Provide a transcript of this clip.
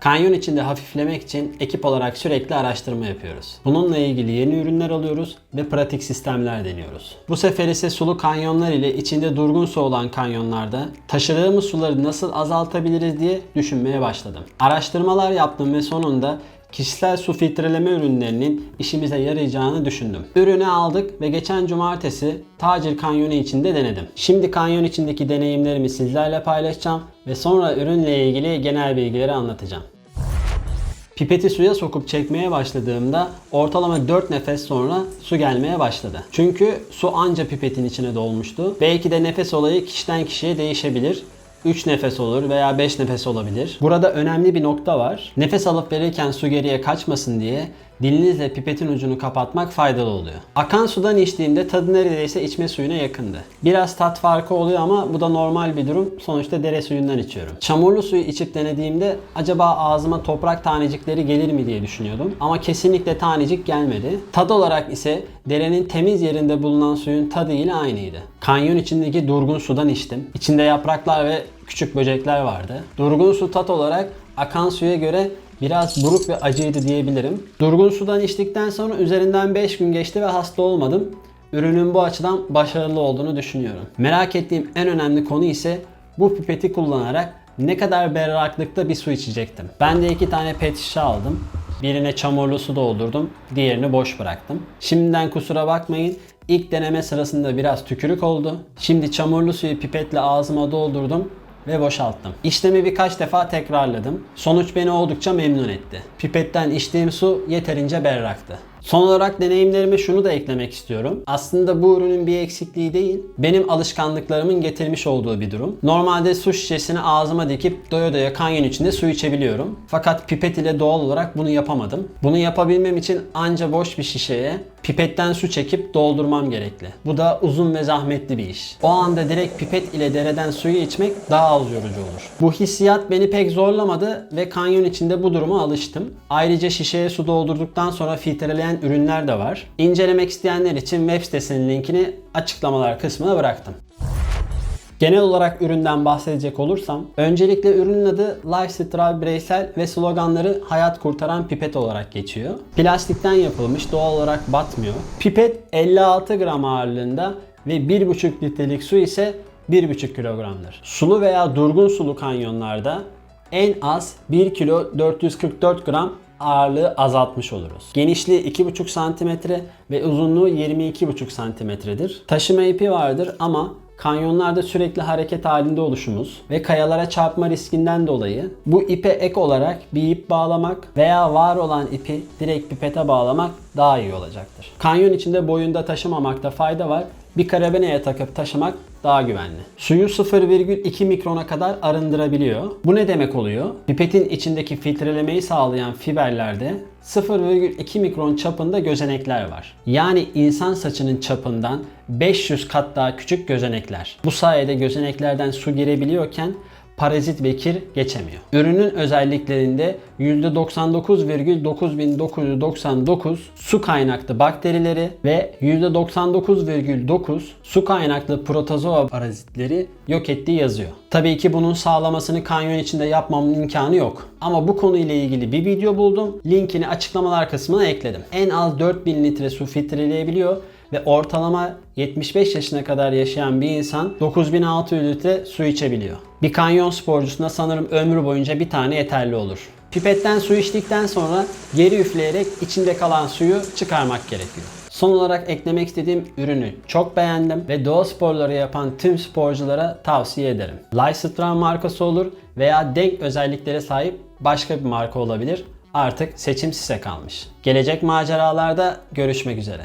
Kanyon içinde hafiflemek için ekip olarak sürekli araştırma yapıyoruz. Bununla ilgili yeni ürünler alıyoruz ve pratik sistemler deniyoruz. Bu sefer ise sulu kanyonlar ile içinde durgun su olan kanyonlarda taşıdığımız suları nasıl azaltabiliriz diye düşünmeye başladım. Araştırmalar yaptım ve sonunda kişisel su filtreleme ürünlerinin işimize yarayacağını düşündüm. Ürünü aldık ve geçen cumartesi Tacir Kanyonu içinde denedim. Şimdi kanyon içindeki deneyimlerimi sizlerle paylaşacağım ve sonra ürünle ilgili genel bilgileri anlatacağım. Pipeti suya sokup çekmeye başladığımda ortalama 4 nefes sonra su gelmeye başladı. Çünkü su anca pipetin içine dolmuştu. Belki de nefes olayı kişiden kişiye değişebilir. 3 nefes olur veya 5 nefes olabilir. Burada önemli bir nokta var. Nefes alıp verirken su geriye kaçmasın diye dilinizle pipetin ucunu kapatmak faydalı oluyor. Akan sudan içtiğimde tadı neredeyse içme suyuna yakındı. Biraz tat farkı oluyor ama bu da normal bir durum. Sonuçta dere suyundan içiyorum. Çamurlu suyu içip denediğimde acaba ağzıma toprak tanecikleri gelir mi diye düşünüyordum. Ama kesinlikle tanecik gelmedi. Tad olarak ise derenin temiz yerinde bulunan suyun tadı ile aynıydı. Kanyon içindeki durgun sudan içtim. İçinde yapraklar ve küçük böcekler vardı. Durgun su tat olarak akan suya göre biraz buruk ve acıydı diyebilirim. Durgun sudan içtikten sonra üzerinden 5 gün geçti ve hasta olmadım. Ürünün bu açıdan başarılı olduğunu düşünüyorum. Merak ettiğim en önemli konu ise bu pipeti kullanarak ne kadar berraklıkta bir su içecektim. Ben de iki tane pet şişe aldım. Birine çamurlu su doldurdum, diğerini boş bıraktım. Şimdiden kusura bakmayın, ilk deneme sırasında biraz tükürük oldu. Şimdi çamurlu suyu pipetle ağzıma doldurdum ve boşalttım. İşlemi birkaç defa tekrarladım. Sonuç beni oldukça memnun etti. Pipetten içtiğim su yeterince berraktı. Son olarak deneyimlerime şunu da eklemek istiyorum. Aslında bu ürünün bir eksikliği değil, benim alışkanlıklarımın getirmiş olduğu bir durum. Normalde su şişesini ağzıma dikip doya doya kanyon içinde su içebiliyorum. Fakat pipet ile doğal olarak bunu yapamadım. Bunu yapabilmem için anca boş bir şişeye pipetten su çekip doldurmam gerekli. Bu da uzun ve zahmetli bir iş. O anda direkt pipet ile dereden suyu içmek daha az yorucu olur. Bu hissiyat beni pek zorlamadı ve kanyon içinde bu duruma alıştım. Ayrıca şişeye su doldurduktan sonra filtreleyen ürünler de var. İncelemek isteyenler için web sitesinin linkini açıklamalar kısmına bıraktım. Genel olarak üründen bahsedecek olursam, öncelikle ürünün adı Lifestyle bireysel ve sloganları hayat kurtaran pipet olarak geçiyor. Plastikten yapılmış, doğal olarak batmıyor. Pipet 56 gram ağırlığında ve 1,5 litrelik su ise 1,5 kilogramdır. Sulu veya durgun sulu kanyonlarda en az 1 kilo 444 gram ağırlığı azaltmış oluruz. Genişliği 2,5 cm ve uzunluğu 22,5 cm'dir. Taşıma ipi vardır ama kanyonlarda sürekli hareket halinde oluşumuz ve kayalara çarpma riskinden dolayı bu ipe ek olarak bir ip bağlamak veya var olan ipi direkt pipete bağlamak daha iyi olacaktır. Kanyon içinde boyunda taşımamakta fayda var. Bir karabineye takıp taşımak daha güvenli. Suyu 0,2 mikrona kadar arındırabiliyor. Bu ne demek oluyor? Pipetin içindeki filtrelemeyi sağlayan fiberlerde 0,2 mikron çapında gözenekler var. Yani insan saçının çapından 500 kat daha küçük gözenekler. Bu sayede gözeneklerden su girebiliyorken parazit ve kir geçemiyor. Ürünün özelliklerinde %99,9999 su kaynaklı bakterileri ve %99,9 su kaynaklı protozoa parazitleri yok ettiği yazıyor. Tabii ki bunun sağlamasını kanyon içinde yapmamın imkanı yok. Ama bu konuyla ilgili bir video buldum. Linkini açıklamalar kısmına ekledim. En az 4000 litre su filtreleyebiliyor ve ortalama 75 yaşına kadar yaşayan bir insan 9600 litre su içebiliyor. Bir kanyon sporcusuna sanırım ömrü boyunca bir tane yeterli olur. Pipetten su içtikten sonra geri üfleyerek içinde kalan suyu çıkarmak gerekiyor. Son olarak eklemek istediğim ürünü çok beğendim ve doğa sporları yapan tüm sporculara tavsiye ederim. Lifestyle markası olur veya denk özelliklere sahip başka bir marka olabilir. Artık seçim size kalmış. Gelecek maceralarda görüşmek üzere.